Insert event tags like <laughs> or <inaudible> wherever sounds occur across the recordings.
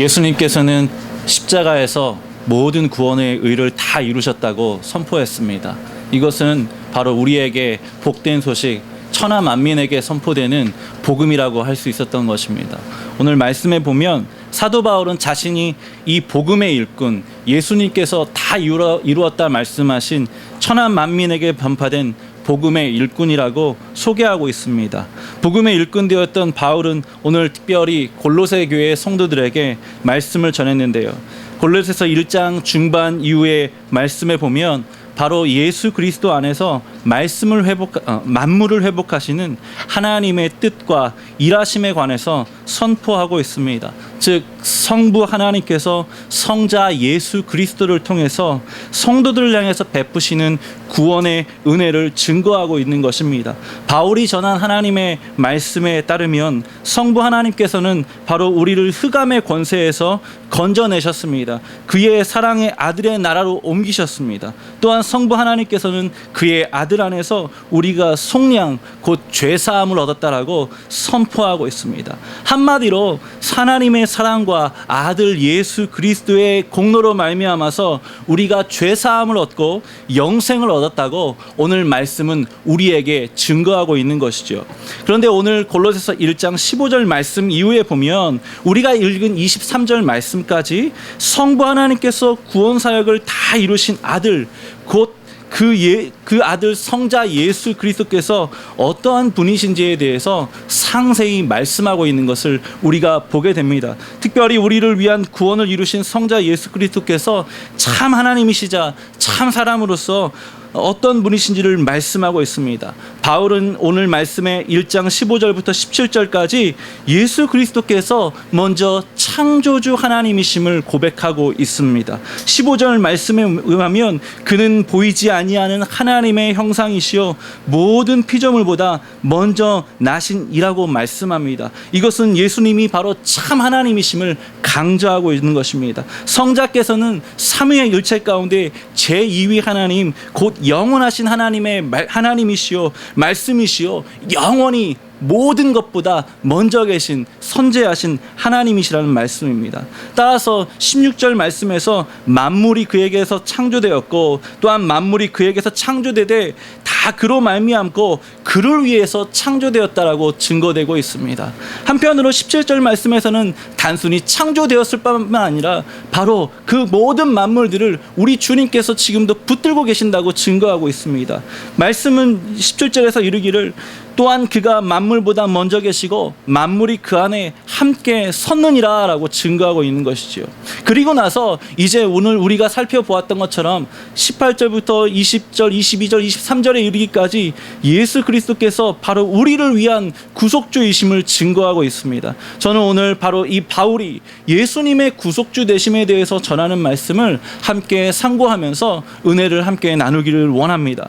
예수님께서는 십자가에서 모든 구원의 의를 다 이루셨다고 선포했습니다. 이것은 바로 우리에게 복된 소식, 천하 만민에게 선포되는 복음이라고 할 수 있었던 것입니다. 오늘 말씀에 보면 사도 바울은 자신이 이 복음의 일꾼 예수님께서 다 이루었다 말씀하신 천하 만민에게 변파된 복음의 일꾼이라고 소개하고 있습니다. 복음의 일꾼 되었던 바울은 오늘 특별히 골로새 교회 성도들에게 말씀을 전했는데요. 골로새서 1장 중반 이후의 말씀에 보면 바로 예수 그리스도 안에서 말씀을 회복 어, 만물을 회복하시는 하나님의 뜻과 일하심에 관해서 선포하고 있습니다. 즉 성부 하나님께서 성자 예수 그리스도를 통해서 성도들을 향해서 베푸시는 구원의 은혜를 증거하고 있는 것입니다. 바울이 전한 하나님의 말씀에 따르면 성부 하나님께서는 바로 우리를 흑암의 권세에서 건져내셨습니다. 그의 사랑의 아들의 나라로 옮기셨습니다. 또한 성부 하나님께서는 그의 아들 안에서 우리가 속량 곧 죄사함을 얻었다라고 선포하고 있습니다. 한마디로 하나님의 사랑과 아들 예수 그리스도의 공로로 말미암아서 우리가 죄사함을 얻고 영생을 얻었다고 오늘 말씀은 우리에게 증거하고 있는 것이죠. 그런데 오늘 골로새서 1장 15절 말씀 이후에 보면 우리가 읽은 23절 말씀까지 성부 하나님께서 구원 사역을 다 이루신 아들 곧 그, 예, 그 아들 성자 예수 그리스도께서 어떠한 분이신지에 대해서 상세히 말씀하고 있는 것을 우리가 보게 됩니다. 특별히 우리를 위한 구원을 이루신 성자 예수 그리스도께서 참 하나님이시자 참 사람으로서 어떤 분이신지를 말씀하고 있습니다. 바울은 오늘 말씀의 1장 15절부터 17절까지 예수 그리스도께서 먼저 창조주 하나님이심을 고백하고 있습니다. 15절 말씀에 의하면 그는 보이지 아니하는 하나님의 형상이시요 모든 피조물보다 먼저 나신 이라고 말씀합니다. 이것은 예수님이 바로 참 하나님이심을 강조하고 있는 것입니다. 성자께서는 삼위의 일체 가운데 제2위 하나님 곧 영원하신 하나님의 말, 하나님이시요 말씀이시요 영원히 모든 것보다 먼저 계신 선제하신 하나님이시라는 말씀입니다. 따라서 16절 말씀에서 만물이 그에게서 창조되었고 또한 만물이 그에게서 창조되되 다 그로 말미암고 그를 위해서 창조되었다라고 증거되고 있습니다. 한편으로 17절 말씀에서는 단순히 창조되었을 뿐만 아니라 바로 그 모든 만물들을 우리 주님께서 지금도 붙들고 계신다고 증거하고 있습니다. 말씀은 17절에서 이르기를 또한 그가 만물보다 먼저 계시고 만물이 그 안에 함께 섰느니라라고 증거하고 있는 것이지요. 그리고 나서 이제 오늘 우리가 살펴보았던 것처럼 18절부터 20절, 22절, 23절에 이르기까지 예수 그리스도께서 바로 우리를 위한 구속주이심을 증거하고 있습니다. 저는 오늘 바로 이 바울이 예수님의 구속주 되심에 대해서 전하는 말씀을 함께 상고하면서 은혜를 함께 나누기를 원합니다.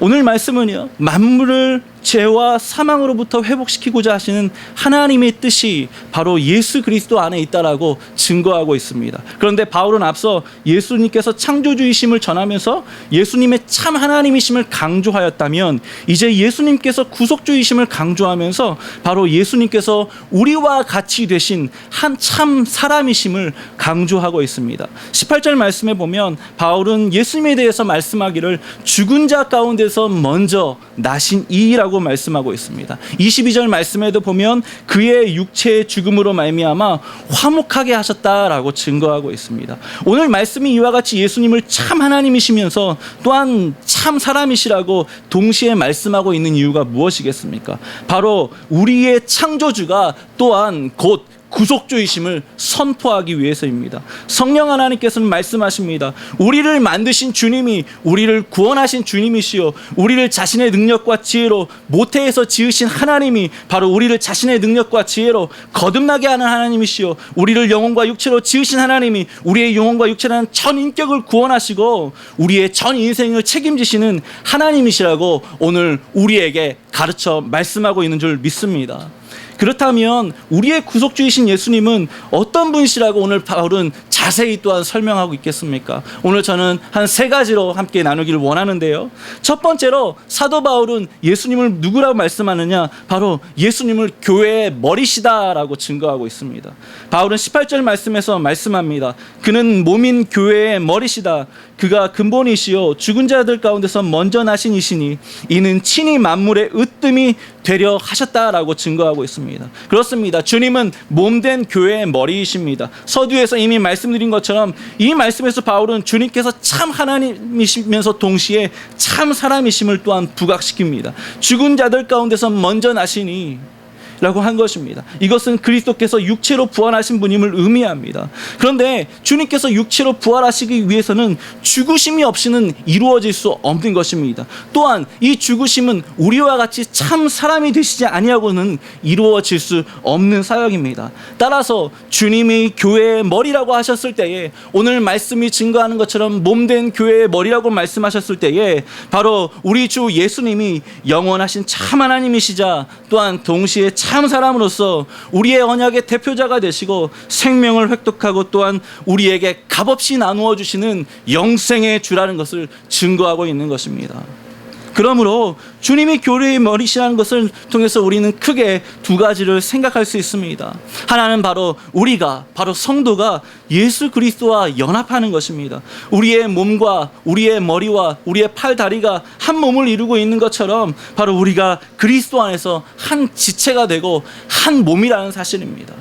오늘 말씀은요 만물을 죄와 사망으로부터 회복시키고자 하시는 하나님의 뜻이 바로 예수 그리스도 안에 있다라고 증거하고 있습니다. 그런데 바울은 앞서 예수님께서 창조주이심을 전하면서 예수님의 참 하나님이심을 강조하였다면 이제 예수님께서 구속주이심을 강조하면서 바로 예수님께서 우리와 같이 되신 한 참 사람이심을 강조하고 있습니다. 18절 말씀에 보면 바울은 예수님에 대해서 말씀하기를 죽은 자 가운데서 먼저 나신 이라고 말씀하고 있습니다. 22절 말씀에도 보면 그의 육체의 죽음으로 말미암아 화목하게 하셨다라고 증거하고 있습니다. 오늘 말씀이 이와 같이 예수님을 참 하나님이시면서 또한 참 사람이시라고 동시에 말씀하고 있는 이유가 무엇이겠습니까? 바로 우리의 창조주가 또한 곧 구속주이심을 선포하기 위해서입니다. 성령 하나님께서는 말씀하십니다. 우리를 만드신 주님이 우리를 구원하신 주님이시요 우리를 자신의 능력과 지혜로 모태에서 지으신 하나님이 바로 우리를 자신의 능력과 지혜로 거듭나게 하는 하나님이시요 우리를 영혼과 육체로 지으신 하나님이 우리의 영혼과 육체라는 전 인격을 구원하시고 우리의 전 인생을 책임지시는 하나님이시라고 오늘 우리에게 가르쳐 말씀하고 있는 줄 믿습니다. 그렇다면 우리의 구속주이신 예수님은 어떤 분이시라고 오늘 바울은 자세히 또한 설명하고 있겠습니까? 오늘 저는 한 세 가지로 함께 나누기를 원하는데요. 첫 번째로 사도 바울은 예수님을 누구라고 말씀하느냐? 바로 예수님을 교회의 머리시다라고 증거하고 있습니다. 바울은 18절 말씀에서 말씀합니다. 그는 몸인 교회의 머리시다. 그가 근본이시요 죽은 자들 가운데서 먼저 나신 이시니 이는 친히 만물의 으뜸이 되려 하셨다라고 증거하고 있습니다. 그렇습니다. 주님은 몸된 교회의 머리이십니다. 서두에서 이미 말씀드린 것처럼 이 말씀에서 바울은 주님께서 참 하나님이시면서 동시에 참 사람이심을 또한 부각시킵니다. 죽은 자들 가운데서 먼저 나시니 라고 한 것입니다. 이것은 그리스도께서 육체로 부활하신 분임을 의미합니다. 그런데 주님께서 육체로 부활하시기 위해서는 죽으심이 없이는 이루어질 수 없는 것입니다. 또한 이 죽으심은 우리와 같이 참 사람이 되시지 아니하고는 이루어질 수 없는 사역입니다. 따라서 주님이 교회의 머리라고 하셨을 때에 오늘 말씀이 증거하는 것처럼 몸된 교회의 머리라고 말씀하셨을 때에 바로 우리 주 예수님이 영원하신 참 하나님이시자 또한 동시에 참 사람으로서 우리의 언약의 대표자가 되시고 생명을 획득하고 또한 우리에게 값없이 나누어 주시는 영생의 주라는 것을 증거하고 있는 것입니다. 그러므로 주님이 교회의 머리시라는 것을 통해서 우리는 크게 두 가지를 생각할 수 있습니다. 하나는 바로 우리가 바로 성도가 예수 그리스도와 연합하는 것입니다. 우리의 몸과 우리의 머리와 우리의 팔 다리가 한 몸을 이루고 있는 것처럼 바로 우리가 그리스도 안에서 한 지체가 되고 한 몸이라는 사실입니다.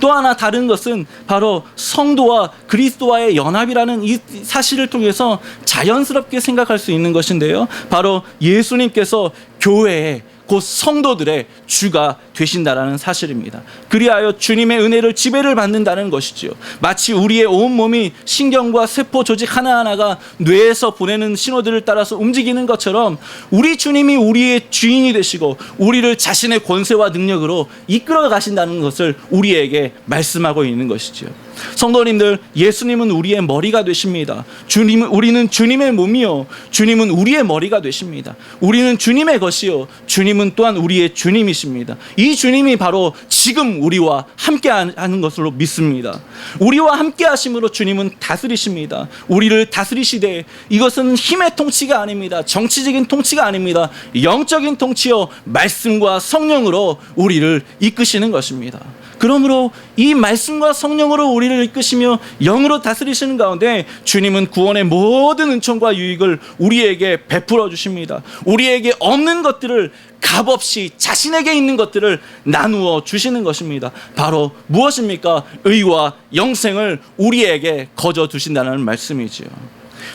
또 하나 다른 것은 바로 성도와 그리스도와의 연합이라는 이 사실을 통해서 자연스럽게 생각할 수 있는 것인데요. 바로 예수님께서 교회에 곧 성도들의 주가 되신다라는 사실입니다. 그리하여 주님의 은혜를 지배를 받는다는 것이지요. 마치 우리의 온 몸이 신경과 세포 조직 하나하나가 뇌에서 보내는 신호들을 따라서 움직이는 것처럼 우리 주님이 우리의 주인이 되시고 우리를 자신의 권세와 능력으로 이끌어 가신다는 것을 우리에게 말씀하고 있는 것이지요. 성도님들, 예수님은 우리의 머리가 되십니다. 주님은 우리는 주님의 몸이요. 주님은 우리의 머리가 되십니다. 우리는 주님의 것이요. 주님은 또한 우리의 주님이십니다. 이 주님이 바로 지금 우리와 함께 하는 것으로 믿습니다. 우리와 함께 하심으로 주님은 다스리십니다. 우리를 다스리시되 이것은 힘의 통치가 아닙니다. 정치적인 통치가 아닙니다. 영적인 통치요. 말씀과 성령으로 우리를 이끄시는 것입니다. 그러므로 이 말씀과 성령으로 우리를 이끄시며 영으로 다스리시는 가운데 주님은 구원의 모든 은총과 유익을 우리에게 베풀어 주십니다. 우리에게 없는 것들을 값없이 자신에게 있는 것들을 나누어 주시는 것입니다. 바로 무엇입니까? 의와 영생을 우리에게 거저 두신다는 말씀이지요.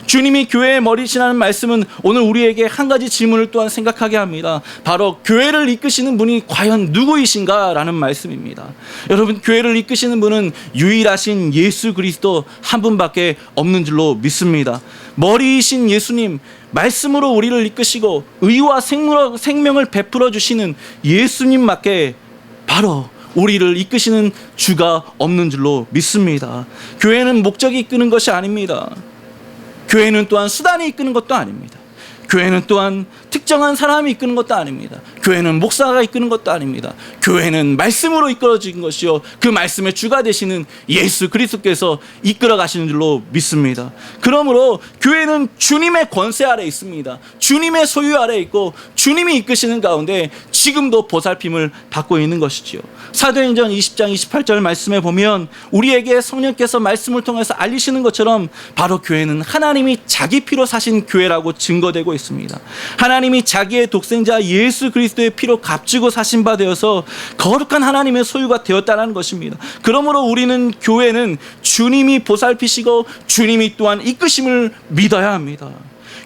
주님이 교회의 머리시라는 말씀은 오늘 우리에게 한 가지 질문을 또한 생각하게 합니다. 바로 교회를 이끄시는 분이 과연 누구이신가라는 말씀입니다. 여러분, 교회를 이끄시는 분은 유일하신 예수 그리스도 한 분밖에 없는 줄로 믿습니다. 머리이신 예수님, 말씀으로 우리를 이끄시고 의와 생명을 베풀어 주시는 예수님밖에 바로 우리를 이끄시는 주가 없는 줄로 믿습니다. 교회는 목적이 이끄는 것이 아닙니다. 교회는 또한 수단이 이끄는 것도 아닙니다. 교회는 또한 특정한 사람이 이끄는 것도 아닙니다. 교회는 목사가 이끄는 것도 아닙니다. 교회는 말씀으로 이끌어진 것이요. 그 말씀의 주가 되시는 예수 그리스도께서 이끌어 가시는 줄로 믿습니다. 그러므로 교회는 주님의 권세 아래 있습니다. 주님의 소유 아래 있고 주님이 이끄시는 가운데 지금도 보살핌을 받고 있는 것이지요. 사도행전 20장 28절 말씀에 보면 우리에게 성령께서 말씀을 통해서 알리시는 것처럼 바로 교회는 하나님이 자기 피로 사신 교회라고 증거되고 있습니다. 하나님 이 자기의 독생자 예수 그리스도의 피로 값지고 사신 바 되어서 거룩한 하나님의 소유가 되었다는 것입니다. 그러므로 우리는 교회는 주님이 보살피시고 주님이 또한 이끄심을 믿어야 합니다.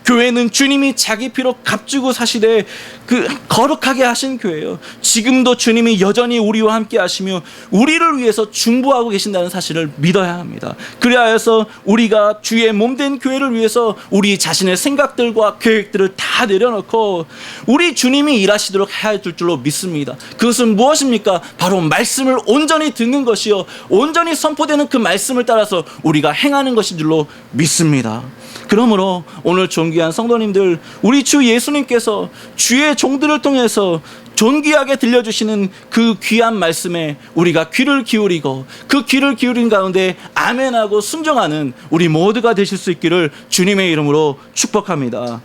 교회는 주님이 자기 피로 값주고 사시되 그 거룩하게 하신 교회예요. 지금도 주님이 여전히 우리와 함께 하시며 우리를 위해서 중보하고 계신다는 사실을 믿어야 합니다. 그리하여서 우리가 주의 몸된 교회를 위해서 우리 자신의 생각들과 계획들을 다 내려놓고 우리 주님이 일하시도록 해야 될 줄로 믿습니다. 그것은 무엇입니까? 바로 말씀을 온전히 듣는 것이요. 온전히 선포되는 그 말씀을 따라서 우리가 행하는 것인 줄로 믿습니다. 그러므로 오늘 존귀한 성도님들 우리 주 예수님께서 주의 종들을 통해서 존귀하게 들려주시는 그 귀한 말씀에 우리가 귀를 기울이고 그 귀를 기울인 가운데 아멘하고 순종하는 우리 모두가 되실 수 있기를 주님의 이름으로 축복합니다.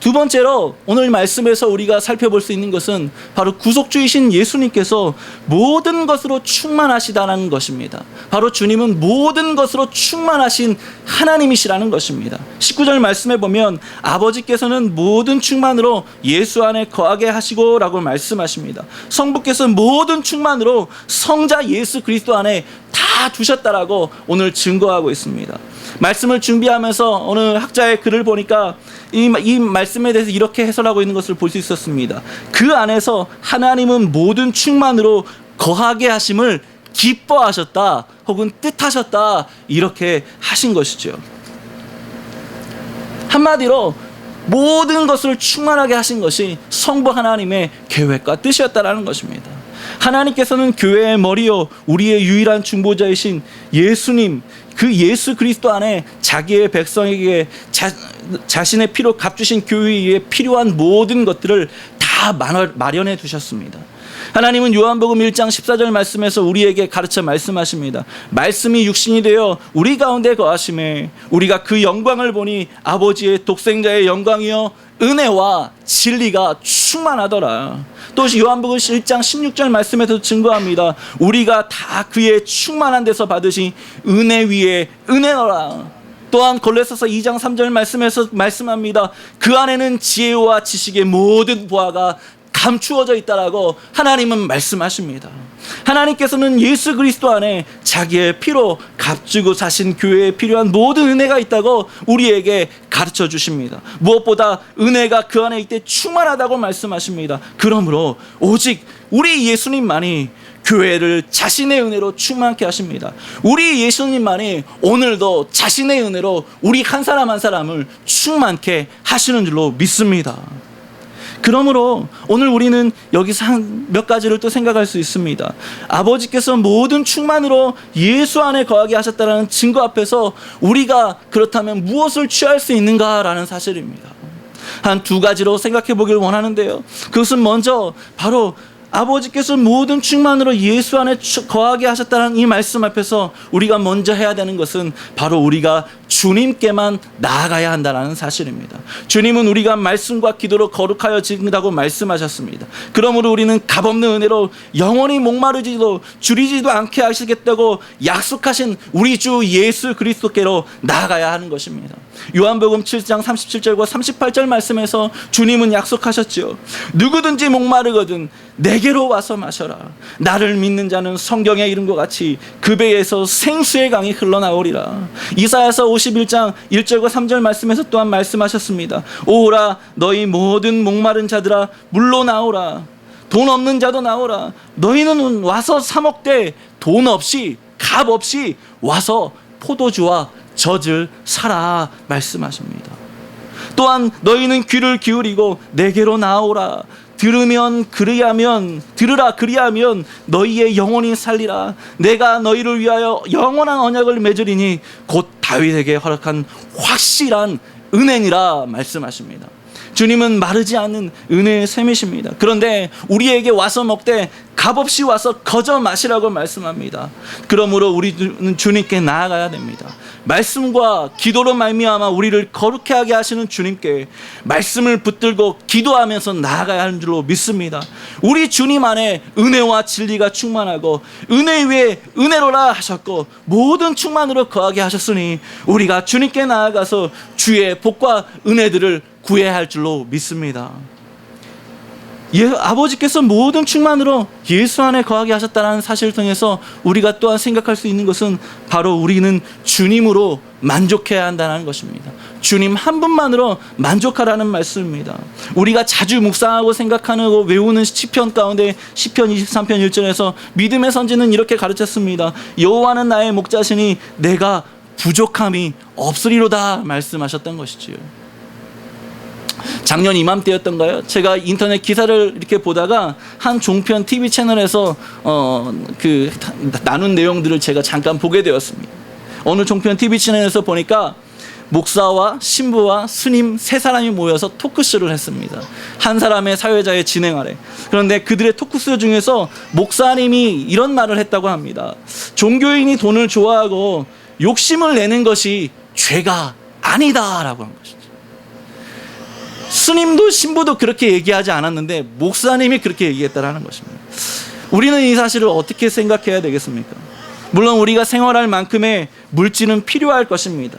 두 번째로 오늘 말씀에서 우리가 살펴볼 수 있는 것은 바로 구속주이신 예수님께서 모든 것으로 충만하시다는 것입니다. 바로 주님은 모든 것으로 충만하신 하나님이시라는 것입니다. 19절 말씀에 보면 아버지께서는 모든 충만으로 예수 안에 거하게 하시고 라고 말씀하십니다. 성부께서 모든 충만으로 성자 예수 그리스도 안에 다 두셨다라고 오늘 증거하고 있습니다. 말씀을 준비하면서 어느 학자의 글을 보니까 이, 이 말씀에 대해서 이렇게 해설하고 있는 것을 볼 수 있었습니다. 그 안에서 하나님은 모든 충만으로 거하게 하심을 기뻐하셨다 혹은 뜻하셨다 이렇게 하신 것이죠. 한마디로 모든 것을 충만하게 하신 것이 성부 하나님의 계획과 뜻이었다라는 것입니다. 하나님께서는 교회의 머리요 우리의 유일한 중보자이신 예수님 그 예수 그리스도 안에 자기의 백성에게 자, 자신의 피로 값주신 교회에 필요한 모든 것들을 다 마련해 두셨습니다. 하나님은 요한복음 1장 14절 말씀에서 우리에게 가르쳐 말씀하십니다. 말씀이 육신이 되어 우리 가운데 거하심에 우리가 그 영광을 보니 아버지의 독생자의 영광이요 은혜와 진리가 충만하더라. 또 요한복음 1장 16절 말씀에서 증거합니다. 우리가 다 그의 충만한 데서 받으신 은혜 위에 은혜너라. 또한 골로새서 2장 3절 말씀에서 말씀합니다. 그 안에는 지혜와 지식의 모든 보화가 감추어져 있다라고 하나님은 말씀하십니다. 하나님께서는 예수 그리스도 안에 자기의 피로 값주고 사신 교회에 필요한 모든 은혜가 있다고 우리에게 가르쳐 주십니다. 무엇보다 은혜가 그 안에 있때 충만하다고 말씀하십니다. 그러므로 오직 우리 예수님만이 교회를 자신의 은혜로 충만케 하십니다. 우리 예수님만이 오늘도 자신의 은혜로 우리 한 사람 한 사람을 충만케 하시는 줄로 믿습니다. 그러므로 오늘 우리는 여기서 한 몇 가지를 또 생각할 수 있습니다. 아버지께서 모든 충만으로 예수 안에 거하게 하셨다는 증거 앞에서 우리가 그렇다면 무엇을 취할 수 있는가라는 사실입니다. 한 두 가지로 생각해 보길 원하는데요. 그것은 먼저 바로 아버지께서 모든 충만으로 예수 안에 거하게 하셨다는 이 말씀 앞에서 우리가 먼저 해야 되는 것은 바로 우리가 주님께만 나아가야 한다는 사실입니다. 주님은 우리가 말씀과 기도로 거룩하여 지다고 말씀하셨습니다. 그러므로 우리는 값없는 은혜로 영원히 목마르지도 줄이지도 않게 하시겠다고 약속하신 우리 주 예수 그리스도께로 나아가야 하는 것입니다. 요한복음 7장 37절과 38절 말씀에서 주님은 약속하셨죠. 누구든지 목마르거든 내게 로 와서 마셔라. 나를 믿는 자는 성경에 이른 것 같이 그 배에서 생수의 강이 흘러나오리라. 이사야서 51장 1절과 3절 말씀에서 또한 말씀하셨습니다. 오라 너희 모든 목마른 자들아 물로 나오라. 돈 없는 자도 나오라. 너희는 와서 사 먹되 돈 없이 값 없이 와서 포도주와 젖을 사라 말씀하십니다. 또한 너희는 귀를 기울이고 내게로 나오라. 들으면 그리하면 들으라 그리하면 너희의 영혼이 살리라 내가 너희를 위하여 영원한 언약을 맺으리니 곧 다윗에게 허락한 확실한 은혜니라 말씀하십니다. 주님은 마르지 않는 은혜의 샘이십니다. 그런데 우리에게 와서 먹되 값없이 와서 거저 마시라고 말씀합니다. 그러므로 우리는 주님께 나아가야 됩니다. 말씀과 기도로 말미암아 우리를 거룩해 하게 하시는 주님께 말씀을 붙들고 기도하면서 나아가야 하는 줄로 믿습니다. 우리 주님 안에 은혜와 진리가 충만하고 은혜 위에 은혜로라 하셨고 모든 충만으로 거하게 하셨으니 우리가 주님께 나아가서 주의 복과 은혜들을 구해야 할 줄로 믿습니다. 예, 아버지께서 모든 충만으로 예수 안에 거하게 하셨다는 사실을 통해서 우리가 또한 생각할 수 있는 것은 바로 우리는 주님으로 만족해야 한다는 것입니다. 주님 한 분만으로 만족하라는 말씀입니다. 우리가 자주 묵상하고 생각하고 외우는 시편 가운데 시편 23편 1절에서 믿음의 선지는 이렇게 가르쳤습니다. 여호와는 나의 목자시니 내가 부족함이 없으리로다 말씀하셨던 것이지요. 작년 이맘때였던가요? 제가 인터넷 기사를 이렇게 보다가 한 종편 TV 채널에서 어 그 나눈 내용들을 제가 잠깐 보게 되었습니다. 어느 종편 TV 채널에서 보니까 목사와 신부와 스님 세 사람이 모여서 토크쇼를 했습니다. 한 사람의 사회자의 진행 아래. 그런데 그들의 토크쇼 중에서 목사님이 이런 말을 했다고 합니다. 종교인이 돈을 좋아하고 욕심을 내는 것이 죄가 아니다라고 한 것이죠. 스님도 신부도 그렇게 얘기하지 않았는데 목사님이 그렇게 얘기했다라는 것입니다. 우리는 이 사실을 어떻게 생각해야 되겠습니까? 물론 우리가 생활할 만큼의 물질은 필요할 것입니다.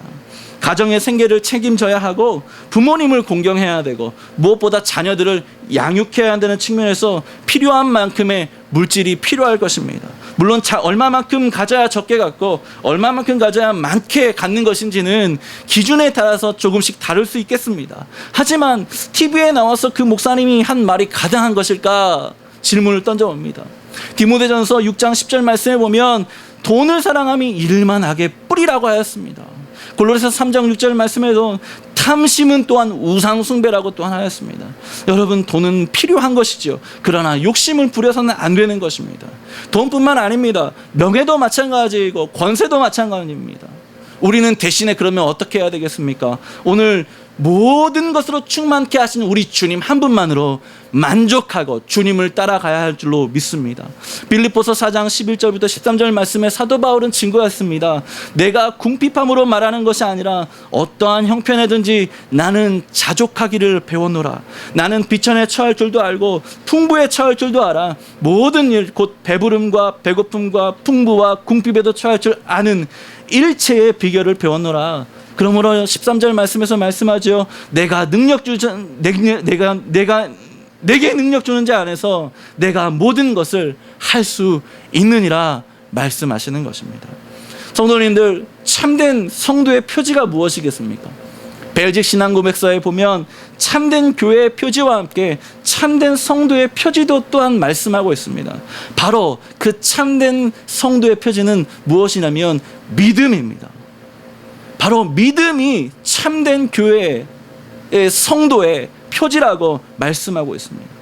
가정의 생계를 책임져야 하고 부모님을 공경해야 되고 무엇보다 자녀들을 양육해야 한다는 측면에서 필요한 만큼의 물질이 필요할 것입니다. 물론 자, 얼마만큼 가져야 적게 갖고 얼마만큼 가져야 많게 갖는 것인지는 기준에 따라서 조금씩 다를 수 있겠습니다. 하지만 TV에 나와서 그 목사님이 한 말이 가능한 것일까 질문을 던져봅니다. 디모데전서 6장 10절 말씀에 보면 돈을 사랑함이 일만 하게 뿌리라고 하였습니다. 골로새서 3장 6절 말씀에도 탐심은 또한 우상 숭배라고 또한 하였습니다. 여러분 돈은 필요한 것이죠. 그러나 욕심을 부려서는 안 되는 것입니다. 돈뿐만 아닙니다. 명예도 마찬가지이고 권세도 마찬가지입니다. 우리는 대신에 그러면 어떻게 해야 되겠습니까? 오늘 모든 것으로 충만케 하신 우리 주님 한 분만으로 만족하고 주님을 따라가야 할 줄로 믿습니다. 빌립보서 4장 11절부터 13절 말씀에 사도 바울은 증거했습니다. 내가 궁핍함으로 말하는 것이 아니라 어떠한 형편에든지 나는 자족하기를 배웠노라. 나는 비천에 처할 줄도 알고 풍부에 처할 줄도 알아. 모든 일 곧 배부름과 배고픔과 풍부와 궁핍에도 처할 줄 아는 일체의 비결을 배웠노라. 그러므로 13절 말씀에서 말씀하죠. 내가 능력 주자 내가 내가 내가 내게 능력 주는 자 안에서 내가 모든 것을 할 수 있느니라 말씀하시는 것입니다. 성도님들 참된 성도의 표지가 무엇이겠습니까? 벨직 신앙 고백서에 보면 참된 교회의 표지와 함께 참된 성도의 표지도 또한 말씀하고 있습니다. 바로 그 참된 성도의 표지는 무엇이냐면 믿음입니다. 바로 믿음이 참된 교회의 성도의 표지라고 말씀하고 있습니다.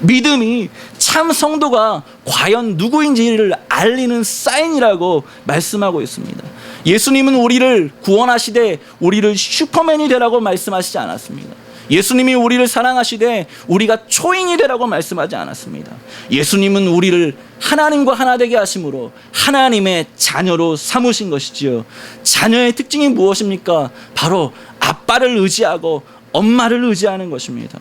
믿음이 참 성도가 과연 누구인지를 알리는 사인이라고 말씀하고 있습니다. 예수님은 우리를 구원하시되 우리를 슈퍼맨이 되라고 말씀하시지 않았습니다. 예수님이 우리를 사랑하시되 우리가 초인이 되라고 말씀하지 않았습니다. 예수님은 우리를 하나님과 하나 되게 하심으로 하나님의 자녀로 삼으신 것이지요. 자녀의 특징이 무엇입니까? 바로 아빠를 의지하고 엄마를 의지하는 것입니다.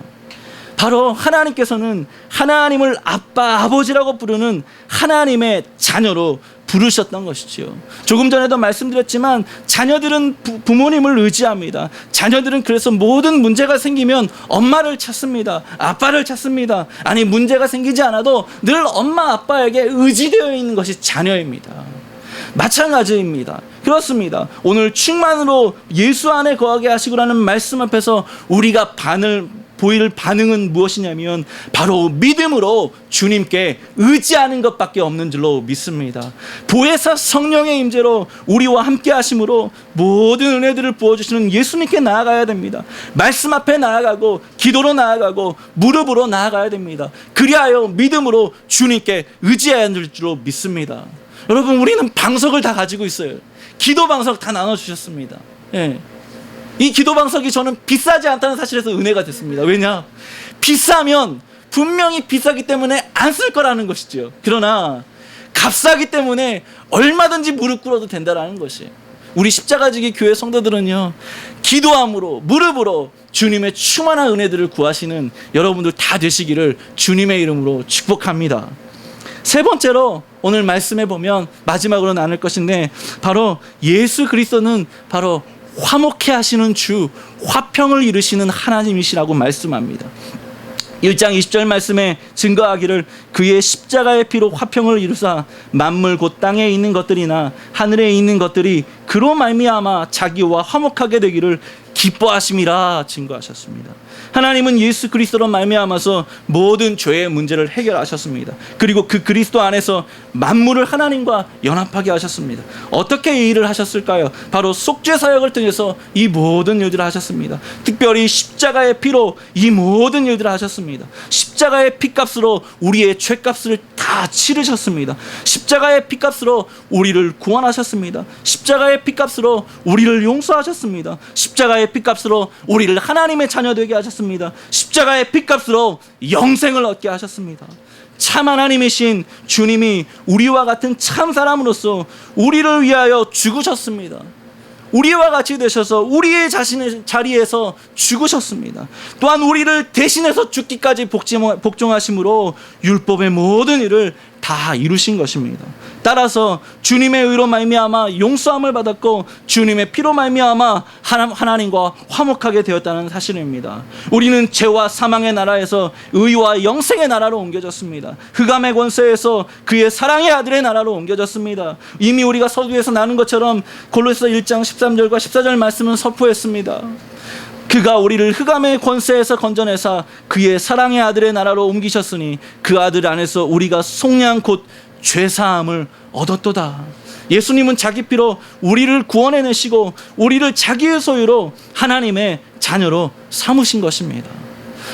바로 하나님께서는 하나님을 아빠, 아버지라고 부르는 하나님의 자녀로 부르셨던 것이지요. 조금 전에도 말씀드렸지만 자녀들은 부, 모님을 의지합니다. 자녀들은 그래서 모든 문제가 생기면 엄마를 찾습니다. 아빠를 찾습니다. 아니 문제가 생기지 않아도 늘 엄마 아빠에게 의지되어 있는 것이 자녀입니다. 마찬가지입니다. 그렇습니다. 오늘 충만으로 예수 안에 거하게 하시고라는 말씀 앞에서 우리가 반을 보일 반응은 무엇이냐면 바로 믿음으로 주님께 의지하는 것밖에 없는 줄로 믿습니다. 보혜사 성령의 임재로 우리와 함께 하심으로 모든 은혜들을 부어 주시는 예수님께 나아가야 됩니다. 말씀 앞에 나아가고 기도로 나아가고 무릎으로 나아가야 됩니다. 그리하여 믿음으로 주님께 의지해야 될 줄로 믿습니다. 여러분 우리는 방석을 다 가지고 있어요. 기도 방석 다 나눠 주셨습니다. 예. 이 기도 방석이 저는 비싸지 않다는 사실에서 은혜가 됐습니다. 왜냐? 비싸면 분명히 비싸기 때문에 안 쓸 거라는 것이죠. 그러나 값싸기 때문에 얼마든지 무릎 꿇어도 된다라는 것이. 우리 십자가지기 교회 성도들은요, 기도함으로, 무릎으로 주님의 충만한 은혜들을 구하시는 여러분들 다 되시기를 주님의 이름으로 축복합니다. 세 번째로 오늘 말씀해 보면 마지막으로 나눌 것인데 바로 예수 그리스도는 바로 화목해 하시는 주, 화평을 이루시는 하나님이시라고 말씀합니다. 1장 20절 말씀에 증거하기를 그의 십자가의 피로 화평을 이루사 만물 곧 땅에 있는 것들이나 하늘에 있는 것들이 그로 말미암아 자기와 화목하게 되기를 기뻐하심이라 증거하셨습니다. 하나님은 예수 그리스도로 말미암아서 모든 죄의 문제를 해결하셨습니다. 그리고 그 그리스도 안에서 만물을 하나님과 연합하게 하셨습니다. 어떻게 이 일을 하셨을까요? 바로 속죄 사역을 통해서 이 모든 일들을 하셨습니다. 특별히 십자가의 피로 이 모든 일들을 하셨습니다. 십자가의 피값으로 우리의 죄값을 다 치르셨습니다. 십자가의 피값으로 우리를 구원하셨습니다. 십자가의 피값으로 우리를 용서하셨습니다. 십자가의 피값으로 우리를 하나님의 자녀 되게 하셨습니다. 십자가의 피값으로 영생을 얻게 하셨습니다. 참 하나님이신 주님이 우리와 같은 참 사람으로서 우리를 위하여 죽으셨습니다. 우리와 같이 되셔서 우리의 자신의 자리에서 죽으셨습니다. 또한 우리를 대신해서 죽기까지 복종하심으로 율법의 모든 일을 다 이루신 것입니다. 따라서 주님의 의로 말미암아 용서함을 받았고 주님의 피로 말미암아 하나- 하나님과 화목하게 되었다는 사실입니다. 우리는 죄와 사망의 나라에서 의와 영생의 나라로 옮겨졌습니다. 흑암의 권세에서 그의 사랑의 아들의 나라로 옮겨졌습니다. 이미 우리가 서두에서 나눈 것처럼 골로새 1장 13절과 14절 말씀은 선포했습니다. 그가 우리를 흑암의 권세에서 건져내사 그의 사랑의 아들의 나라로 옮기셨으니 그 아들 안에서 우리가 속량 곧 죄사함을 얻었도다. 예수님은 자기 피로 우리를 구원해내시고 우리를 자기의 소유로 하나님의 자녀로 삼으신 것입니다.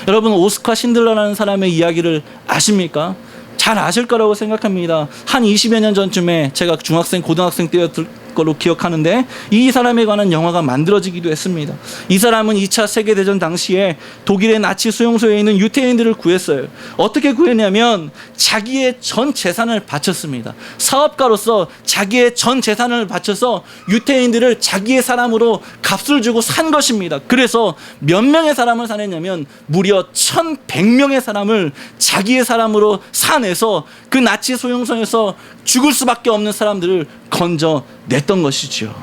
여러분 오스카 신들러라는 사람의 이야기를 아십니까? 잘 아실 거라고 생각합니다. 한 20여 년 전쯤에 제가 중학생, 고등학생 때였을 걸로 기억하는데 이 사람에 관한 영화가 만들어지기도 했습니다. 이 사람은 2차 세계대전 당시에 독일의 나치 수용소에 있는 유태인들을 구했어요. 어떻게 구했냐면 자기의 전 재산을 바쳤습니다. 사업가로서 자기의 전 재산을 바쳐서 유태인들을 자기의 사람으로 값을 주고 산 것입니다. 그래서 몇 명의 사람을 사냈냐면 무려 1100명의 사람을 자기의 사람으로 사내서 그 나치 소용소에서 죽을 수밖에 없는 사람들을 건져냈 던 것이죠.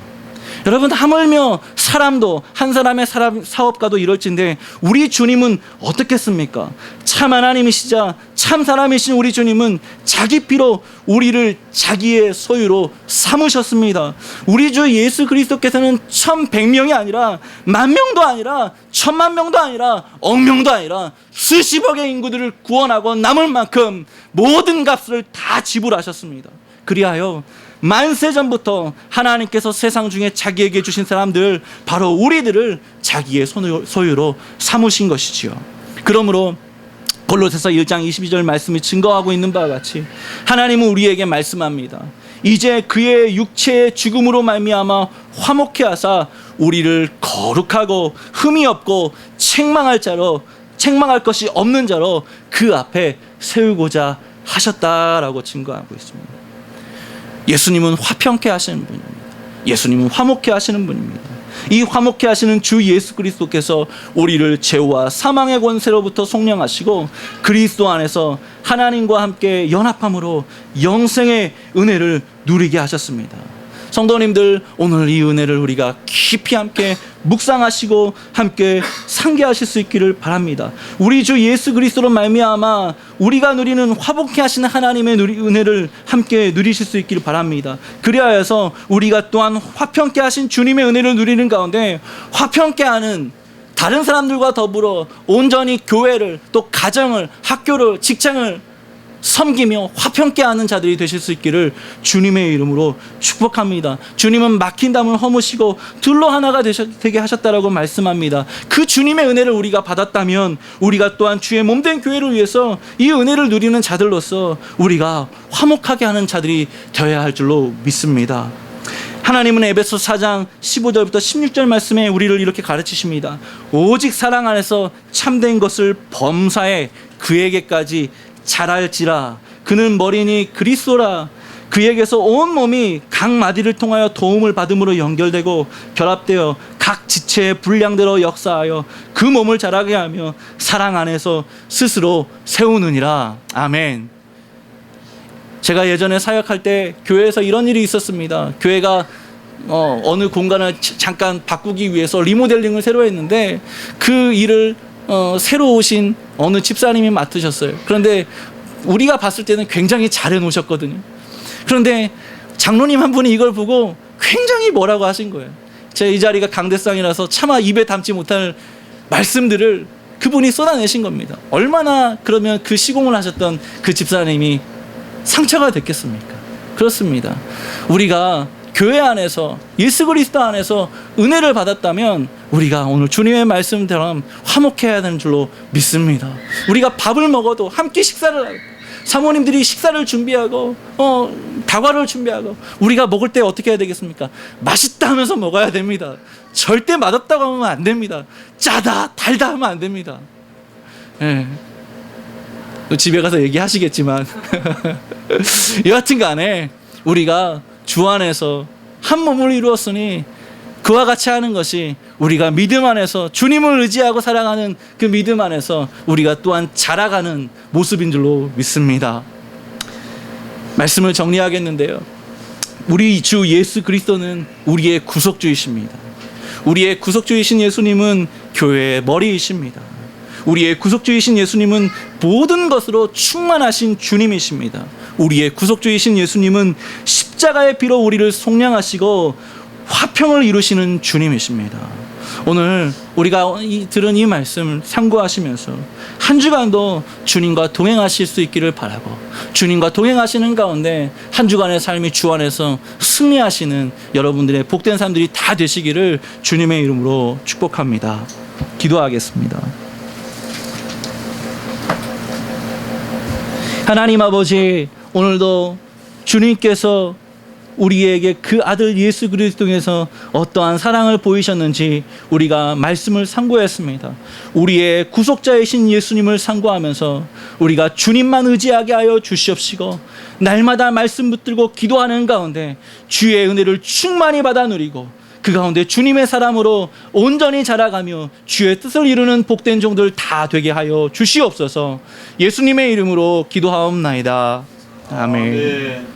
여러분 하물며 사람도 한 사람의 사람 사업가도 이럴진데 우리 주님은 어떻겠습니까? 참 하나님이시자 참 사람이신 우리 주님은 자기 피로 우리를 자기의 소유로 삼으셨습니다. 우리 주 예수 그리스도께서는 천백명이 아니라 만 명도 아니라 천만 명도 아니라 억명도 아니라 수십억의 인구들을 구원하고 남을 만큼 모든 값을 다 지불하셨습니다. 그리하여 만세 전부터 하나님께서 세상 중에 자기에게 주신 사람들 바로 우리들을 자기의 소유- 소유로 삼으신 것이지요. 그러므로 골로새서 1장 22절 말씀이 증거하고 있는 바와 같이 하나님은 우리에게 말씀합니다. 이제 그의 육체의 죽음으로 말미암아 화목케 하사 우리를 거룩하고 흠이 없고 책망할 자로 책망할 것이 없는 자로 그 앞에 세우고자 하셨다라고 증거하고 있습니다. 예수님은 화평케 하시는 분입니다. 예수님은 화목케 하시는 분입니다. 이 화목케 하시는 주 예수 그리스도께서 우리를 죄와 사망의 권세로부터 속량하시고 그리스도 안에서 하나님과 함께 연합함으로 영생의 은혜를 누리게 하셨습니다. 성도님들 오늘 이 은혜를 우리가 깊이 함께 묵상하시고 함께 상기하실 수 있기를 바랍니다. 우리 주 예수 그리스도로 말미암아 우리가 누리는 화복케 하시는 하나님의 은혜를 함께 누리실 수 있기를 바랍니다. 그리하여서 우리가 또한 화평케 하신 주님의 은혜를 누리는 가운데 화평케 하는 다른 사람들과 더불어 온전히 교회를 또 가정을 학교를 직장을 섬기며 화평케 하는 자들이 되실 수 있기를 주님의 이름으로 축복합니다. 주님은 막힌 담을 허무시고 둘로 하나가 되게 하셨다라고 말씀합니다. 그 주님의 은혜를 우리가 받았다면 우리가 또한 주의 몸된 교회를 위해서 이 은혜를 누리는 자들로서 우리가 화목하게 하는 자들이 되어야 할 줄로 믿습니다. 하나님은 에베소 4장 15절부터 16절 말씀에 우리를 이렇게 가르치십니다. 오직 사랑 안에서 참된 것을 범사에 그에게까지 잘할지라 그는 머리니 그리스도라 그에게서 온 몸이 각 마디를 통하여 도움을 받음으로 연결되고 결합되어 각 지체의 분량대로 역사하여 그 몸을 자라게 하며 사랑 안에서 스스로 세우느니라 아멘. 제가 예전에 사역할 때 교회에서 이런 일이 있었습니다. 교회가 어, 어느 공간을 치- 잠깐 바꾸기 위해서 리모델링을 새로 했는데 그 일을 어, 새로 오신 어느 집사님이 맡으셨어요. 그런데 우리가 봤을 때는 굉장히 잘 해 놓으셨거든요. 그런데 장로님 한 분이 이걸 보고 굉장히 뭐라고 하신 거예요. 제 이 자리가 강대상이라서 차마 입에 담지 못할 말씀들을 그분이 쏟아내신 겁니다. 얼마나 그러면 그 시공을 하셨던 그 집사님이 상처가 됐겠습니까? 그렇습니다. 우리가 교회 안에서 예수 그리스도 안에서 은혜를 받았다면 우리가 오늘 주님의 말씀처럼 화목해야 되는 줄로 믿습니다. 우리가 밥을 먹어도 함께 식사를 사모님들이 식사를 준비하고 어 다과를 준비하고 우리가 먹을 때 어떻게 해야 되겠습니까? 맛있다 하면서 먹어야 됩니다. 절대 맛없다고 하면 안 됩니다. 짜다 달다 하면 안 됩니다. 예. 집에 가서 얘기하시겠지만 <laughs> 여하튼 간에 우리가 주 안에서 한 몸을 이루었으니 그와 같이 하는 것이 우리가 믿음 안에서 주님을 의지하고 살아가는 그 믿음 안에서 우리가 또한 자라가는 모습인 줄로 믿습니다. 말씀을 정리하겠는데요. 우리 주 예수 그리스도는 우리의 구속주이십니다. 우리의 구속주이신 예수님은 교회의 머리이십니다. 우리의 구속주이신 예수님은 모든 것으로 충만하신 주님이십니다. 우리의 구속주이신 예수님은 십자가의 피로 우리를 속량하시고 화평을 이루시는 주님이십니다. 오늘 우리가 이, 들은 이 말씀을 참고하시면서 한 주간도 주님과 동행하실 수 있기를 바라고 주님과 동행하시는 가운데 한 주간의 삶이 주 안에서 승리하시는 여러분들의 복된 삶들이 다 되시기를 주님의 이름으로 축복합니다. 기도하겠습니다. 하나님 아버지 오늘도 주님께서 우리에게 그 아들 예수 그리스도 통해서 어떠한 사랑을 보이셨는지 우리가 말씀을 상고했습니다. 우리의 구속자이신 예수님을 상고하면서 우리가 주님만 의지하게 하여 주시옵시고 날마다 말씀 붙들고 기도하는 가운데 주의 은혜를 충만히 받아 누리고 그 가운데 주님의 사람으로 온전히 자라가며 주의 뜻을 이루는 복된 종들 다 되게 하여 주시옵소서 예수님의 이름으로 기도하옵나이다. 아멘.